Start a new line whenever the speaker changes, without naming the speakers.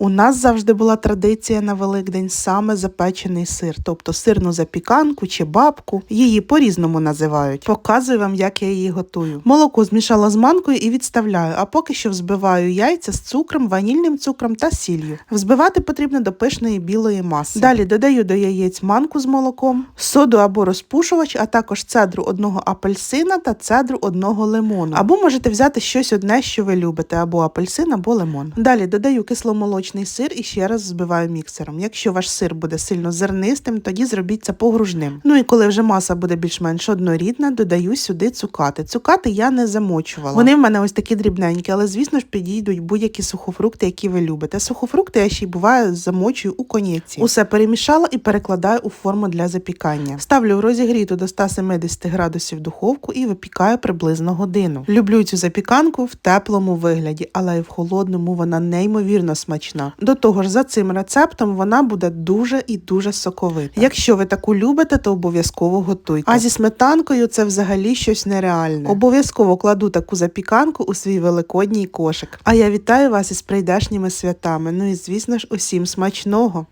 У нас завжди була традиція на Великдень саме запечений сир, тобто сирну запіканку чи бабку. Її по-різному називають. Показую вам, як я її готую. Молоко змішала з манкою і відставляю, а поки що взбиваю яйця з цукром, ванільним цукром та сіллю. Взбивати потрібно до пишної білої маси. Далі додаю до яєць манку з молоком, соду або розпушувач, а також цедру одного апельсина та цедру одного лимону. Або можете взяти щось одне, що ви любите, або апельсин, або лимон. Далі додаю кисломолочний сир і ще раз збиваю міксером. Якщо ваш сир буде сильно зернистим, тоді зробіть це погружним. Ну і коли вже маса буде більш-менш однорідна, додаю сюди цукати. Цукати я не замочувала. Вони в мене ось такі дрібненькі, але звісно ж підійдуть будь-які сухофрукти, які ви любите. Сухофрукти я ще й буває замочую у конєці. Усе перемішала і перекладаю у форму для запікання. Ставлю в розігріту до 170 градусів духовку і випікаю приблизно годину. Люблю цю запіканку в теплому вигляді, але і в холодному вона неймовірно смачна. До того ж, за цим рецептом вона буде дуже і дуже соковита. Якщо ви таку любите, то обов'язково готуйте. А зі сметанкою це взагалі щось нереальне. Обов'язково кладу таку запіканку у свій великодній кошик. А я вітаю вас із прийдешніми святами. Ну і звісно ж, усім смачного.